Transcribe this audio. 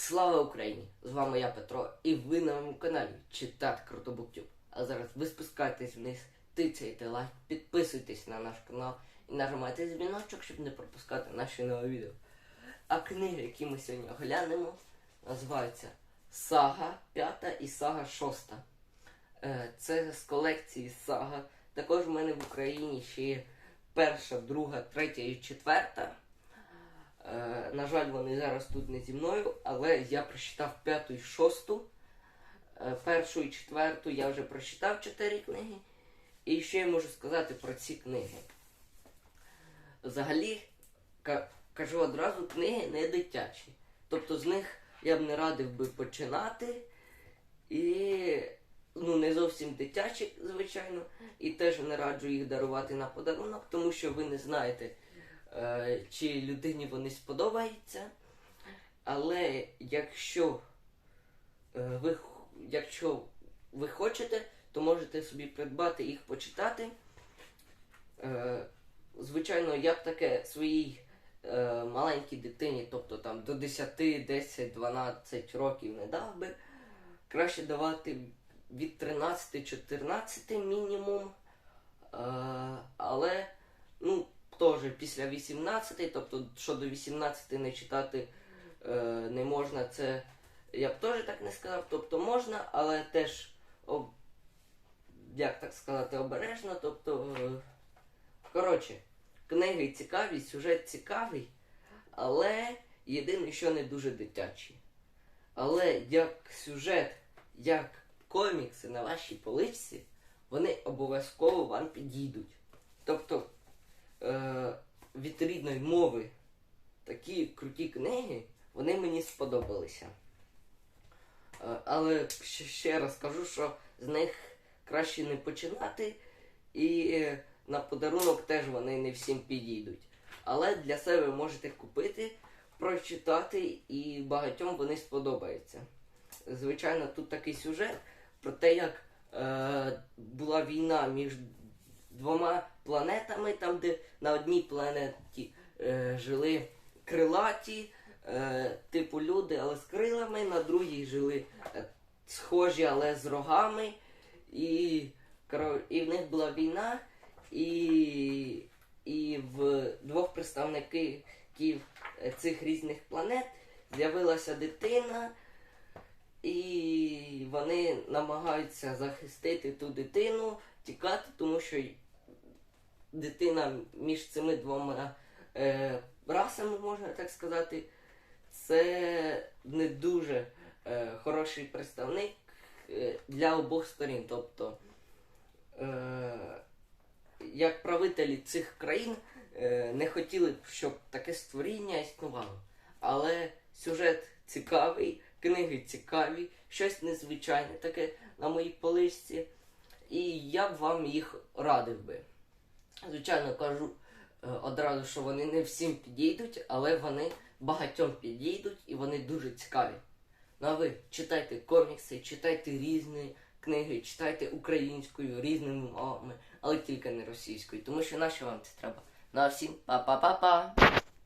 Слава Україні! З вами я Петро, і ви на моєму каналі Читати Круто Буктюб. А зараз ви спускайтесь вниз, тицяйте лайк, підписуйтесь на наш канал і нажимайте дзвіночок, щоб не пропускати наші нові відео. А книги, які ми сьогодні оглянемо, називаються Сага 5 і Сага 6. Е, Це з колекції Сага. Також в мене в Україні ще є перша, друга, третя і четверта. На жаль, вони зараз тут не зі мною, але я прочитав п'яту і шосту. Е, першу і четверту я вже прочитав чотири книги. І що я можу сказати про ці книги? Взагалі, кажу одразу, книги не дитячі. Тобто з них я б не радив би починати. І ну, не зовсім дитячі, звичайно. І теж не раджу їх дарувати на подарунок, тому що ви не знаєте, чи людині вони сподобаються. Але якщо, е, ви, якщо ви хочете, то можете собі придбати їх почитати. Е, звичайно, я б таке своїй е, маленькій дитині, тобто там до 10, 10, 12 років не дав би. Краще давати від 13-14 мінімум. Е, але, теж після 18, тобто, що до 18 не читати е, не можна, це я б теж так не сказав. Тобто можна, але теж, об, як так сказати, обережно. Тобто, е, коротше, книги цікаві, сюжет цікавий, але єдине, що не дуже дитячий. Але як сюжет, як комікси на вашій поличці, вони обов'язково вам підійдуть. Тобто е, від рідної мови такі круті книги, вони мені сподобалися. Е, але ще, раз кажу, що з них краще не починати, і е, на подарунок теж вони не всім підійдуть. Але для себе можете купити, прочитати, і багатьом вони сподобаються. Звичайно, тут такий сюжет про те, як е, була війна між двома планетами, там, де на одній планеті е, жили крилаті, е, типу люди, але з крилами, на другій жили е, схожі, але з рогами. І, і в них була війна, і, і в двох представників цих різних планет з'явилася дитина. І вони намагаються захистити ту дитину, тікати, тому що дитина між цими двома е, расами, можна так сказати, це не дуже е, хороший представник е, для обох сторін. Тобто, е, як правителі цих країн е, не хотіли б, щоб таке створіння існувало. Але сюжет цікавий, книги цікаві, щось незвичайне таке на моїй поличці. І я б вам їх радив би. Звичайно, кажу е, одразу, що вони не всім підійдуть, але вони багатьом підійдуть і вони дуже цікаві. Ну а ви читайте комікси, читайте різні книги, читайте українською, різними мовами, але тільки не російською, тому що нащо вам це треба? Ну а всім па-па-па-па!